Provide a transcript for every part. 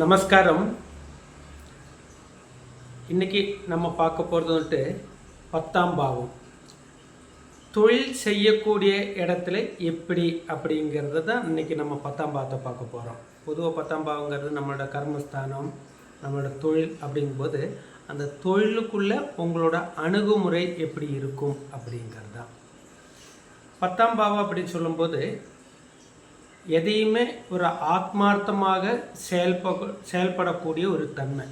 நமஸ்காரம். இன்னைக்கு நம்ம பார்க்க போகிறது வந்துட்டு பத்தாம் பாவம். தொழில் செய்யக்கூடிய இடத்துல எப்படி அப்படிங்கிறது தான் இன்னைக்கு நம்ம பத்தாம் பாவத்தை பார்க்க போகிறோம் பொதுவாக பத்தாம் பாவங்கிறது நம்மளோட கர்மஸ்தானம் நம்மளோட தொழில் அப்படிங்கும்போது அந்த தொழிலுக்குள்ளே உங்களோட அணுகுமுறை எப்படி இருக்கும் அப்படிங்கிறது தான் பத்தாம் பாவம் அப்படின்னு சொல்லும்போது எதையுமே ஒரு ஆத்மார்த்தமாக செயல்ப செயல்படக்கூடிய ஒரு தன்மை.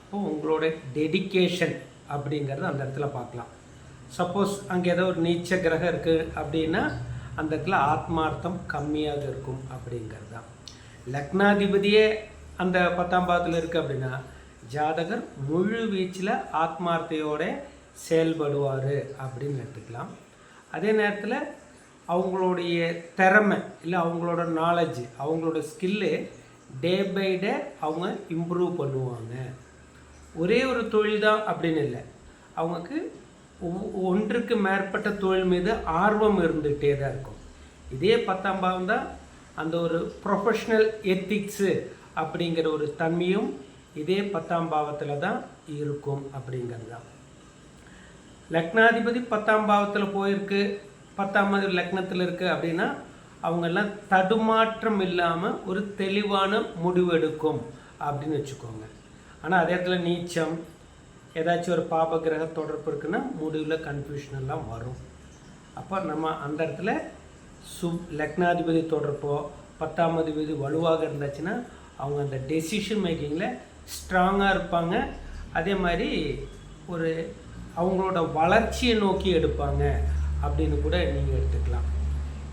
அப்போது உங்களோட டெடிகேஷன் அப்படிங்கிறத அந்த இடத்துல பார்க்கலாம். சப்போஸ் அங்கே ஏதோ ஒரு நீச்ச கிரகம் இருக்குது அப்படின்னா அந்த இடத்துல ஆத்மார்த்தம் கம்மியாக இருக்கும் அப்படிங்கிறது. தான் லக்னாதிபதியே அந்த பத்தாம் பாதத்தில் இருக்குது அப்படின்னா ஜாதகர் முழு வீச்சில் ஆத்மார்த்தையோட செயல்படுவார் அப்படின்னு எடுத்துக்கலாம். அதே நேரத்தில் அவங்களுடைய திறமை இல்லை அவங்களோட நாலேஜ் அவங்களோட ஸ்கில்லு டே பை டே அவங்க இம்ப்ரூவ் பண்ணுவாங்க. ஒரே ஒரு தொழில் தான் அப்படின்னு இல்லை. அவங்களுக்கு ஒன்றுக்கு மேற்பட்ட தொழில் மீது ஆர்வம் இருந்துகிட்டே தான் இருக்கும். இதே பத்தாம் பாவம் தான் அந்த ஒரு ப்ரொஃபஷ்னல் எத்திக்ஸு அப்படிங்கிற ஒரு தன்மையும் இதே பத்தாம் பாவத்தில் தான் இருக்கும் அப்படிங்கிறது தான் லக்னாதிபதி பத்தாம் பாவத்தில் போயிருக்கு. பத்தாம் லக்னத்தில் இருக்குது அப்படின்னா அவங்கெல்லாம் தடுமாற்றம் இல்லாமல் ஒரு தெளிவான முடிவு எடுக்கும் அப்படின்னு வச்சுக்கோங்க. ஆனால் அதே இடத்துல நீச்சம் ஏதாச்சும் ஒரு பாப கிரக தொடர்பு இருக்குன்னா முடிவில் கன்ஃபியூஷன் எல்லாம் வரும். அப்போ நம்ம அந்த இடத்துல சுப் லக்னாதிபதி தொடர்போ பத்தாம் அதிபதி வலுவாக இருந்துச்சுன்னா அவங்க அந்த டெசிஷன் மேக்கிங்கில் ஸ்ட்ராங்காக இருப்பாங்க. அதே மாதிரி ஒரு அவங்களோட வளர்ச்சியை நோக்கி எடுப்பாங்க அப்படின்னு கூட நீங்கள் எடுத்துக்கலாம்.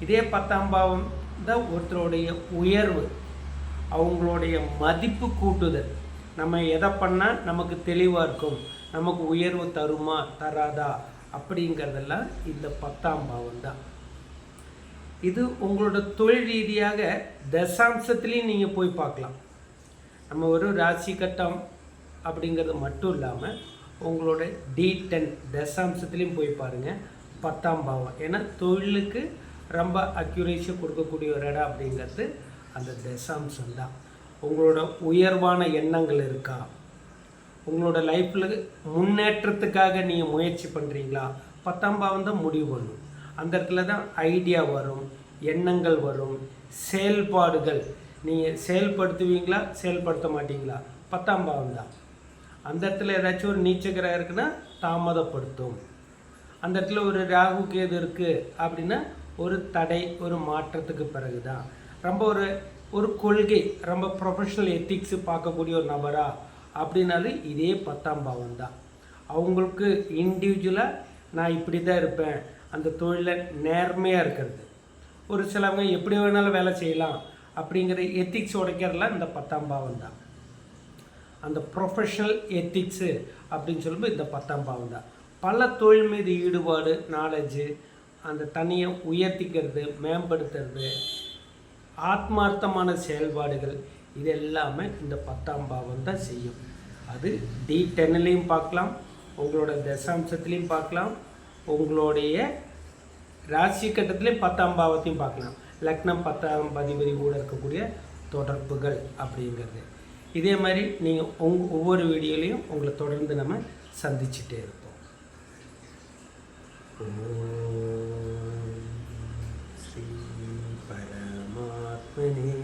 இதே பத்தாம் பாவம் தான் ஒருத்தருடைய உயர்வு அவங்களுடைய மதிப்பு கூட்டுதல். நம்ம எதை பண்ணால் நமக்கு தெளிவாக இருக்கும். நமக்கு உயர்வு தருமா தராதா? அப்படிங்கிறதெல்லாம் இந்த பத்தாம் பாவம் தான். இது உங்களோட தொழில் ரீதியாக தசாம்சத்துலேயும் நீங்கள் போய் பார்க்கலாம். நம்ம ஒரு ராசி கட்டம் அப்படிங்கிறது மட்டும் இல்லாமல் உங்களோட டி டென் தசாம்சத்துலேயும் போய் பாருங்கள் பத்தாம் பாவம். ஏன்னா தொழிலுக்கு ரொம்ப அக்யூரேஷன் கொடுக்கக்கூடிய ஒரு இடம் அப்படிங்கிறது அந்த தசாம்சம் தான். உங்களோட உயர்வான எண்ணங்கள் இருக்கா? உங்களோட லைஃப்பில் முன்னேற்றத்துக்காக நீங்கள் முயற்சி பண்ணுறீங்களா பத்தாம் பாவம் தான் முடிவு பண்ணும். அந்த இடத்துல தான் ஐடியா வரும் எண்ணங்கள் வரும் செயல்பாடுகள். நீங்கள் செயல்படுத்துவீங்களா? செயல்படுத்த மாட்டீங்களா? பத்தாம் பாவம் தான். அந்த இடத்துல ஏதாச்சும் ஒரு நீச்சகிரகம் இருக்குன்னா தாமதப்படுத்தும். அந்த இடத்துல ஒரு ராகு கேது இருக்குது அப்படின்னா ஒரு தடை ஒரு மாற்றத்துக்கு பிறகு தான் ரொம்ப ஒரு ஒரு கொள்கை ரொம்ப ப்ரொஃபஷனல் எத்திக்ஸு பார்க்கக்கூடிய ஒரு நபரா அப்படின்னாலும் இதே பத்தாம் பாவம் தான் அவங்களுக்கு இண்டிவிஜுவலாக நான் இப்படி தான் இருப்பேன். அந்த தொழிலில் நேர்மையாக இருக்கிறது. ஒரு சிலவங்க எப்படி வேணாலும் வேலை செய்யலாம் அப்படிங்கிற எத்திக்ஸ் உடைக்கிறதுலாம் இந்த பத்தாம் பாவம் தான் அந்த ப்ரொஃபஷனல் எத்திக்ஸு அப்படின்னு சொல்லும்போது இந்த பத்தாம் பாவம் தான் பல தொழில் மீது ஈடுபாடு நாலேஜு அந்த தனியை உயர்த்திக்கிறது மேம்படுத்துறது ஆத்மார்த்தமான செயல்பாடுகள் இது எல்லாமே இந்த பத்தாம் பாவம் தான் செய்யும். அது டி டென்னிலையும் பார்க்கலாம் உங்களோட தசாம்சத்துலேயும் பார்க்கலாம் உங்களுடைய ராசி கட்டத்திலையும் பத்தாம் பாவத்தையும் பார்க்கலாம். லக்னம் பத்தாம் பதிபதி கூட இருக்கக்கூடிய தொடர்புகள் அப்படிங்கிறது. இதே மாதிரி நீங்கள் உங் ஒவ்வொரு வீடியோலையும் உங்களை தொடர்ந்து நம்ம சந்திச்சுட்டே இருப்போம். ശ്രീ പരമാത്മനേ